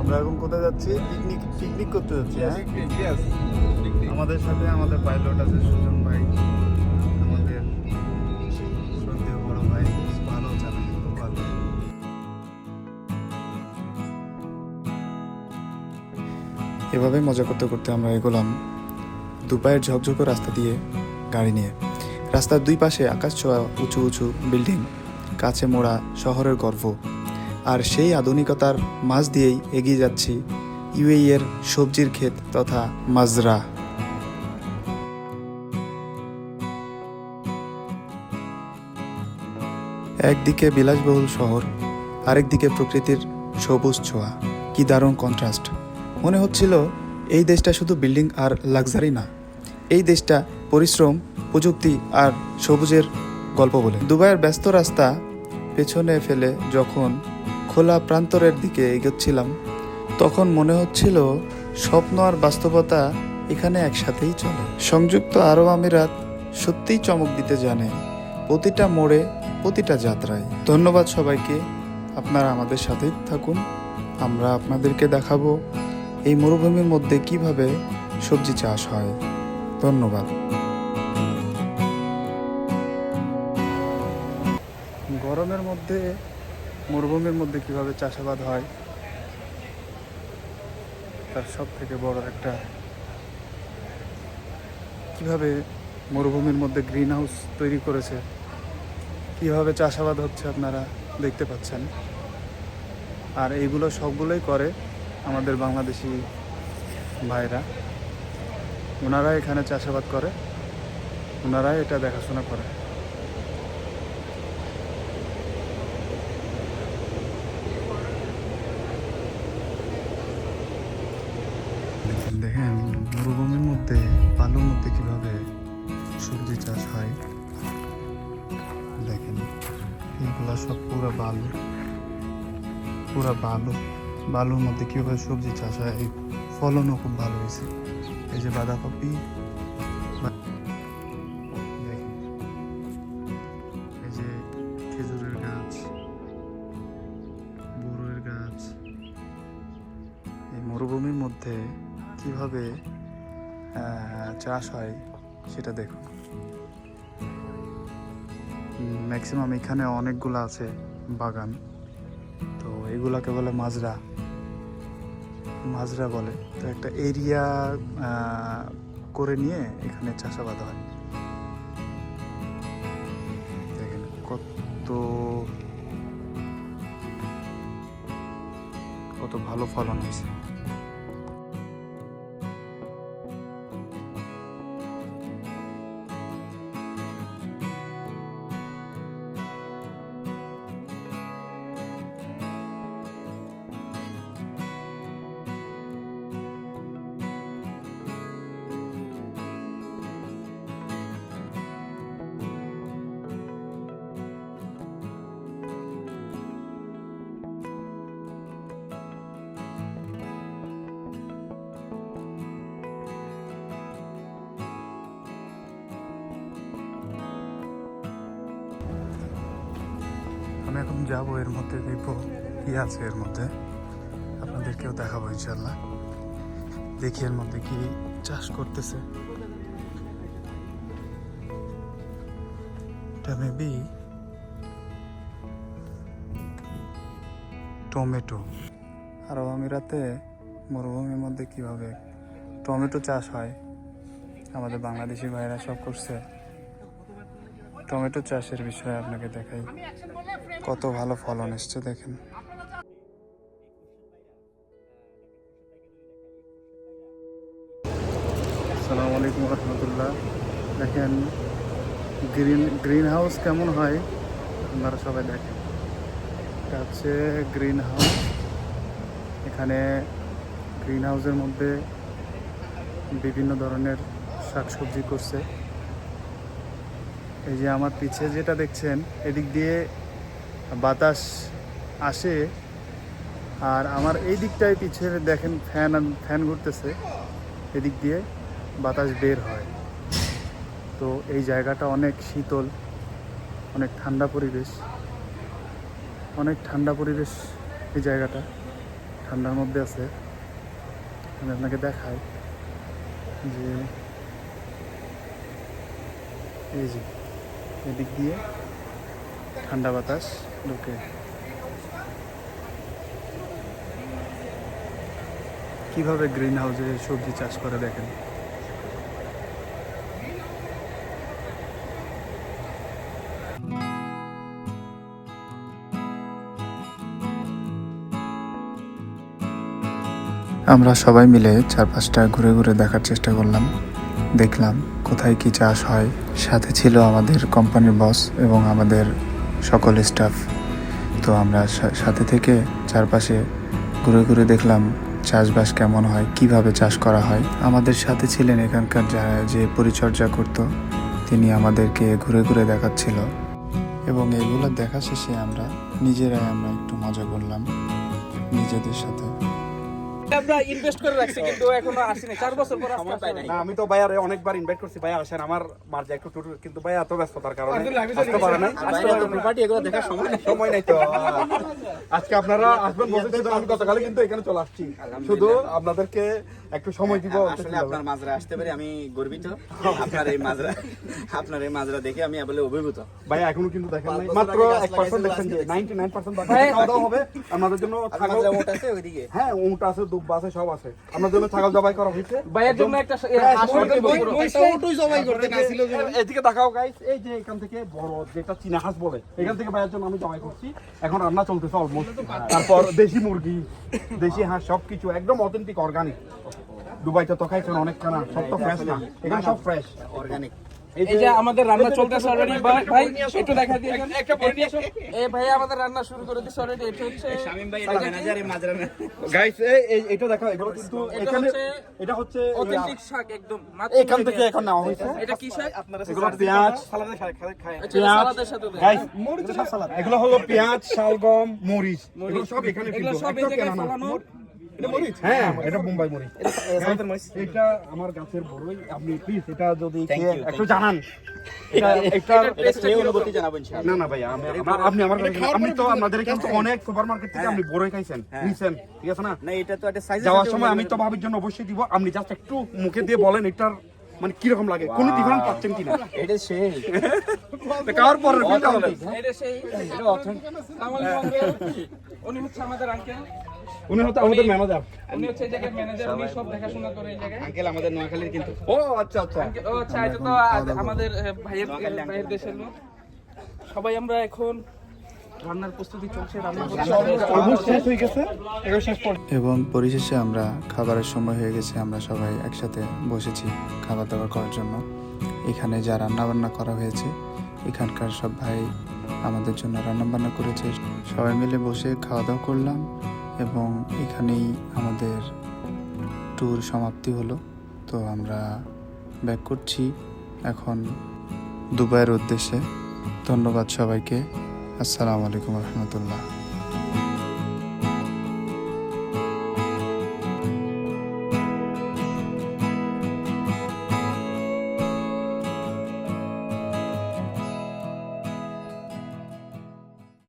আমরা এখন কোথায় যাচ্ছি? পিকনিক পিকনিক করতে যাচ্ছি হ্যাঁ? আমাদের সাথে আমাদের পাইলট আছে সুজন ভাই। আমাদের শ্রদ্ধেয় বড় ভাই ভালো চালায় ভালো। এভাবে মজা করতে করতে আমরা এগোলাম দুপায়ের ঝকঝকে রাস্তা দিয়ে গাড়ি নিয়ে। রাস্তার দুই পাশে আকাশ ছোঁয়া উঁচু উঁচু বিল্ডিং কাছে মোড়া শহরের গর্ভ। আর সেই আধুনিকতার মাঝ দিয়েই এগিয়ে যাচ্ছি ইউএই এর সবজির ক্ষেত তথা মাজরা। একদিকে বিলাসবহুল শহর, আরেকদিকে প্রকৃতির সবুজ ছোঁয়া। কি দারুণ কন্ট্রাস্ট মনে হচ্ছিল এই দেশটা শুধু বিল্ডিং আর লাক্সারি না, এই দেশটা পরিশ্রম, প্রযুক্তি আর সবুজের গল্প বলে। দুবাইয়ের ব্যস্ত রাস্তা পেছনে ফেলে যখন খোলা প্রান্তরের দিকে এগোচ্ছিলাম। তখন মনে হচ্ছিল স্বপ্ন আর বাস্তবতা এখানে একসাথেই চলে। সংযুক্ত আরব আমিরাত সত্যিই চমক দিতে জানে প্রতিটা মোড়ে, প্রতিটা যাত্রায়। ধন্যবাদ সবাইকে। আপনারা আমাদের সাথেই থাকুন। আমরা আপনাদেরকে দেখাবো এই মরুভূমির মধ্যে কীভাবে সবজি চাষ হয়। ধন্যবাদ। গরমের মধ্যে মরুভূমির মধ্যে কীভাবে চাষাবাদ হয়, তার সব থেকে বড় একটা কীভাবে মরুভূমির মধ্যে গ্রিন হাউস তৈরি করেছে, কীভাবে চাষাবাদ হচ্ছে আপনারা দেখতে পাচ্ছেন। আর এইগুলো সবগুলোই করে আমাদের বাংলাদেশি ভাইরা। ওনারা এখানে চাষাবাদ করে, ওনারাই এটা দেখাশোনা করে। দেখেন দেখেন মরুভূমির মধ্যে, বালুর মধ্যে কীভাবে সবজি চাষ হয়? দেখেন, এইগুলা সব পুরো বালু। পুরো বালু, বালুর মধ্যে কীভাবে সবজি চাষ হয়, এই ফলনও খুব ভালো হয়েছে। এই যে বাঁধাকপি এই যে খেজুরের গাছ গাছ, এই মরুভূমির মধ্যে কীভাবে চাষ হয় সেটা দেখুন। ম্যাক্সিমাম এখানে অনেকগুলো আছে বাগান। তো এগুলাকে বলে মাজরা। মাজরা বলে। তো একটা এরিয়া করে নিয়ে এখানে চাষাবাদ হয়। দেখেন কত কত ভালো ফলন হয়েছে। আমি এখন যাব এর মধ্যে, দেখব কি আছে এর মধ্যে। আপনাদেরকেও দেখাবো ইনশাল্লাহ দেখি এর মধ্যে কি চাষ করতেছে। Maybe tomato. আরব আমিরাতে মরুভূমির মধ্যে কীভাবে টমেটো চাষ হয়, আমাদের বাংলাদেশি ভাইরা সব করছে। টমেটো চাষের বিষয়ে আপনাকে দেখাই। কত ভালো ফলন এসছে দেখেন। আসসালামু আলাইকুম রহমতুল্লাহ। দেখেন, গ্রিন গ্রিন হাউস কেমন হয়? আপনারা সবাই দেখেন। হচ্ছে গ্রিন হাউস এখানে গ্রিন হাউসের মধ্যে বিভিন্ন ধরনের শাকসবজি করছে। এই যে আমার পিছে যেটা দেখছেন, এদিক দিয়ে বাতাস আসে, আর আমার এই দিকটায় পিছে দেখেন ফ্যান ফ্যান ঘুরতেছে, এদিক দিয়ে বাতাস বের হয়। তো এই জায়গাটা অনেক শীতল, অনেক ঠান্ডা পরিবেশ, অনেক ঠান্ডা পরিবেশ এই জায়গাটা, ঠান্ডার মধ্যে আছে। আমি আপনাকে দেখাই যে এই যে এদিক দিয়ে ঠান্ডা বাতাস ঢুকে। কীভাবে গ্রিন হাউসে সবজি চাষ করে দেখেন? আমরা সবাই মিলে চারপাশটা ঘুরে ঘুরে দেখার চেষ্টা করলাম, দেখলাম। কোথায় কি চাষ হয়, সাথে ছিল আমাদের কোম্পানির বস এবং আমাদের সকল স্টাফ তো আমরা সাথে থেকে চারপাশে ঘুরে ঘুরে দেখলাম চাষবাস কেমন হয়, কীভাবে চাষ করা হয়। আমাদের সাথে ছিলেন এখানকার যারা যে পরিচর্যা করত, তিনি আমাদেরকে ঘুরে ঘুরে দেখাচ্ছিল। এবং এগুলো দেখা শেষে আমরা নিজেরাই আমরা একটু মজা করলাম নিজেদের সাথে। আমরা ইনভেস্ট করে রাখছি কিন্তু এখনও আসেনি চার বছর পর সময় পাই নাই। আমি তো ভাইয়ারে অনেকবার ইনভাইট করছি। ভাইয়া আসেন আমার মার্জা একটু টুটু কিন্তু ভাইয়া এত ব্যস্ততার কারণে আসতে পারে নাই। আসতে পারে নাই। প্রপার্টি এগুলো দেখার সময় নেই। সময় নাই তো। আজকে আপনারা আসবেন বলতে আমি গতকালে কিন্তু এখানে চলে আসছি। শুধু আপনাদেরকে একটু সময় দিব আসলে আপনার মাজরা আসতে পারি আমি গর্বিত। আপনার এই মাজরা আপনার এই মাজরা দেখে আমি বলে অভিভূত। ভাইয়া এখনও কিন্তু দেখেন নাই। মাত্র এক পার্সেন্ট দেখছেন যে নাইনটি নাইন পার্সেন্ট খাওয়া দাওয়া হবে। আমাদের জন্য আছে ওইদিকে? হ্যাঁ উঁট আছে দুব্বা আছে সব আছে। আপনার জন্য ছাগল জবাই করা হয়েছে। ভাইয়ের জন্য একটা এদিকে দেখাও গাইস এই যে এখান থেকে বড় যেটা চীনা হাঁস বলে এখান থেকে ভাইয়ের জন্য আমি জমাই করছি। এখন রান্না চলতেছে অলমোস্ট তারপর দেশি মুরগি দেশি হাঁস সবকিছু একদম অথেন্টিক অর্গানিক দুবাইতে তো খাইছেন অনেক খানা সব তো ফ্রেশ না। এখানে সব ফ্রেশ অর্গানিক এই যে আমাদের রান্না চলতেছে অলরেডি ভাই একটু দেখা দিয়ে একটা পরে নিয়ে আসো। এই ভাই আমাদের রান্না শুরু করে দিচ্ছে অলরেডি এটা হচ্ছে শামিম ভাই এটা ম্যানেজার এই মাজরা গাইস এই এটা দেখাও এগুলো কিন্তু এখানে এটা হচ্ছে অথেন্টিক শাক একদম মাত্র এখান থেকে এখন নেওয়া হয়েছে। এটা কি শাক? এগুলো পেঁয়াজ। আচ্ছা, এটা সালাদের সাথে। গাইস এগুলো হলো পেঁয়াজ শালগম মরিচ। এগুলো সব এখানে এগুলো সব এই একটাও জায়গায় ফলানো। এটা মরিচ? হ্যাঁ এটা মুম্বাই মরিচ। এটা আমার গাছের বড়ই। আপনি প্লিজ এটা যদি একটু জানান। এটা এটা টেস্টটা এই কীরকম? অনুভূতি জানাব ইনশাআল্লাহ না না ভাই আমি আপনি আমার আপনি তো আপনাদের কিন্তু অনেক সুপার মার্কেট থেকে আপনি বড়ই খাইছেন। নিছেন ঠিক আছে না? না এটা তো একটা সাইজ যাওয়ার সময় আমি তো ভাবির জন্য অবশ্যই দিব। আপনি জাস্ট একটু মুখে দিয়ে বলেন এটার মানে কীরকম লাগে। কোনো ডিফারেন্স পাচ্ছেন কিনা? এটা সেই। হবে। এটা সেই আসসালামু আলাইকুম উনি হচ্ছে আমাদের আঙ্কেল উনি হয়তো আমাদের ম্যানেজার উনি হচ্ছে এই জায়গার ম্যানেজার উনি সব দেখাশোনা করে এই জায়গায়। আঙ্কেল আমাদের নোয়াখালীর কিন্তু। ও আচ্ছা আচ্ছা। ও আচ্ছা এটা তো আমাদের ভাইয়ের ভাইয়ের দেশের লোক। সবাই আমরা এখন রান্না হয়ে এবং পরিশেষে আমরা খাবারের সময় হয়ে গেছে আমরা সবাই একসাথে বসেছি খাবার দাবার করার জন্য। এখানে যা রান্নাবান্না করা হয়েছে এখানকার সব ভাই আমাদের জন্য রান্নাবান্না করেছে। সবাই মিলে বসে খাওয়া দাওয়া করলাম। এবং এখানেই আমাদের ট্যুর সমাপ্তি হলো। তো আমরা ব্যাক করছি এখন দুবাইয়ের উদ্দেশ্যে। ধন্যবাদ সবাইকে। আসসালামু আলাইকুম রহমতুল্লাহ।